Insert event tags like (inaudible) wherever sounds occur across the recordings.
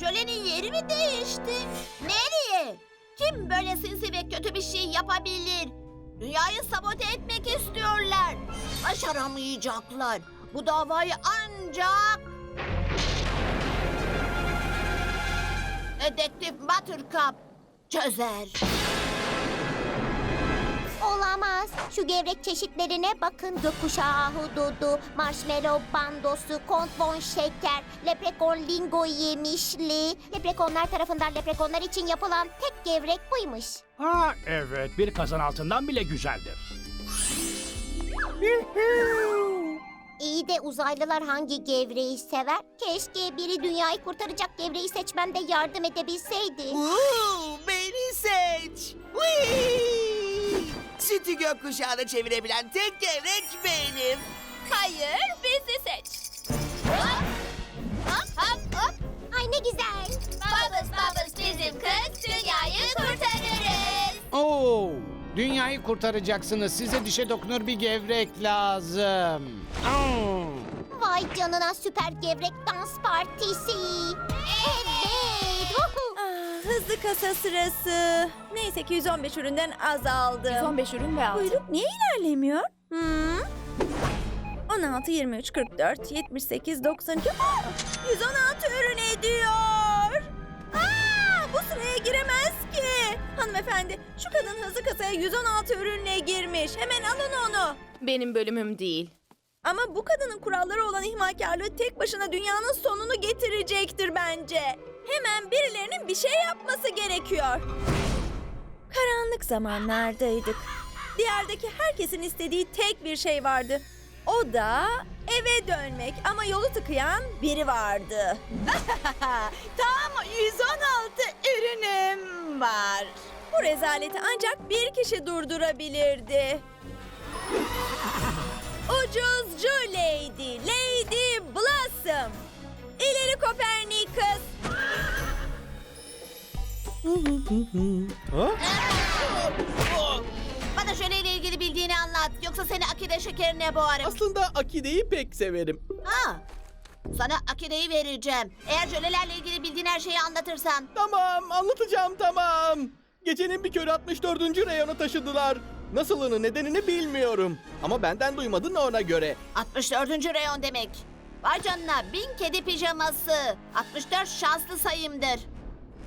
Jölenin yeri mi değişti? Nereye? Kim böyle sinsi ve kötü bir şey yapabilir? Dünyayı sabote etmek istiyorlar. Başaramayacaklar. Bu davayı ancak... Dedektif Buttercup çözer. Olamaz. Şu gevrek çeşitlerine bakın. Gökkuşağı ahududu, marshmallow bandosu, kontbon şeker, leprekon lingo yemişli. Leprekonlar tarafından leprekonlar için yapılan tek gevrek buymuş. Ha evet bir kazan altından bile güzeldir. İyi de uzaylılar hangi gevreği sever? Keşke biri dünyayı kurtaracak gevreği seçmemde yardım edebilseydi. Uuu, beni seç. Whee! Sütü gökkuşağına çevirebilen tek gevrek benim. Hayır, bizi seç. Hop, hop, hop, hop. Ay ne güzel. Bubbles Bubbles bizim kız, dünyayı kurtarırız. Oo, dünyayı kurtaracaksınız. Size dişe dokunur bir gevrek lazım. Oo. Vay canına süper gevrek dans partisi. Hızlı kasa sırası. Neyse ki 115 üründen azaldı. 115 ürün ve altı. Kuyruk niye ilerlemiyor? Hmm. 16, 23, 44, 78, 92. Aa, 116 ürün ediyor. Aa, bu sıraya giremez ki. Hanımefendi, şu kadın hızlı kasaya 116 ürünle girmiş. Hemen alın onu. Benim bölümüm değil. Ama bu kadının kurallara olan ihmalkarlığı tek başına dünyanın sonunu getirecektir bence. Hemen birilerinin bir şey yapması gerekiyor. Karanlık zamanlardaydık. Diyardaki herkesin istediği tek bir şey vardı. O da eve dönmek ama yolu tıkayan biri vardı. (laughs) Tam 116 ürünüm var. Bu rezaleti ancak bir kişi durdurabilirdi. Ucuzcu Lady, Bana jöleyle ilgili bildiğini anlat. Yoksa seni akide şekerine boğarım. Aslında Akide'yi pek severim. Ha. Sana akideyi vereceğim. Eğer jölelerle ilgili bildiğin her şeyi anlatırsan. Tamam anlatacağım tamam. Gecenin bir körü 64. reyona taşıdılar. Nasılını nedenini bilmiyorum. Ama benden duymadın ona göre. 64. reyon demek. Vay canına bin kedi pijaması. 64 şanslı sayımdır.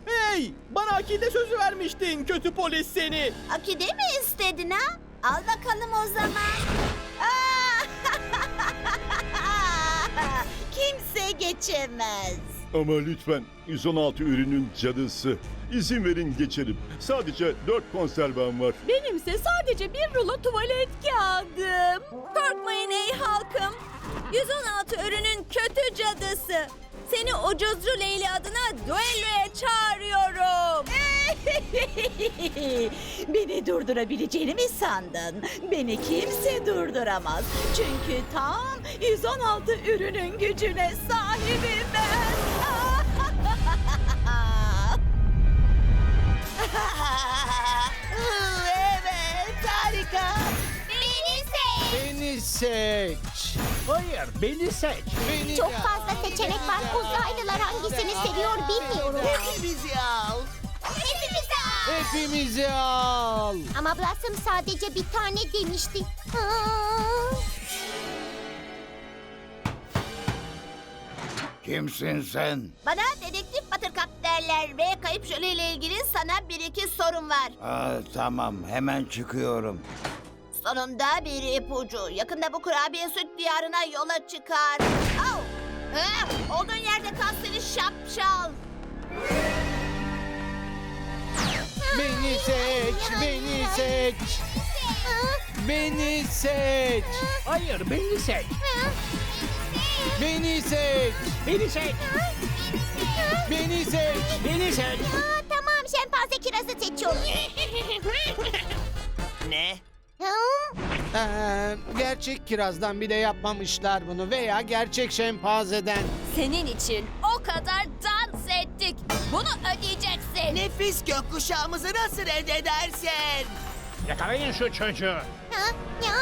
Hey bana Akide sözü vermiştin kötü polis seni. Akide mi istedin ha? Al bakalım o zaman. (laughs) Kimse geçemez. Ama lütfen 116 ürünün cadısı. İzin verin geçelim. Sadece 4 konservem var. Benimse sadece bir rulo tuvalet kağıdım. Korkmayın ey halkım. 116 ürünün kötü cadısı. Seni ucuzcu Leyli adına düelloya çağırıyorum. (laughs) Beni durdurabileceğini mi sandın? Beni kimse durduramaz. Çünkü tam 116 ürünün gücüne sahibim ben. (laughs) Evet harika. Beni seç. Hayır beni seç. Beni Çok fazla seçenek var. Uzaylılar hangisini seviyor bilmiyorum. Hepimizi al. Hepimizi al. Ama Blossom sadece bir tane demişti. Aa. Kimsin sen? Bana dedektif Buttercup derler ve kayıp jöleyle ilgili sana bir iki sorum var. Aa, tamam hemen çıkıyorum. Sonunda bir ipucu. Yakında bu kurabiye süt diyarına yola çıkar. Au! Ah! Olduğun yerde kal seni şapşal. Beni seç, beni seç. Beni seç. Hayır beni seç. Beni seç. Beni seç. Beni seç. Beni seç. Aa, tamam şempanze kirazı seçiyorum. Ne? Ee, gerçek kirazdan bile yapmamışlar bunu veya gerçek şempazeden. Senin için o kadar dans ettik. Bunu ödeyeceksin. Nefis gökkuşağımızı nasıl elde edersin? Yakalayın şu çocuğu. Ha? Ya?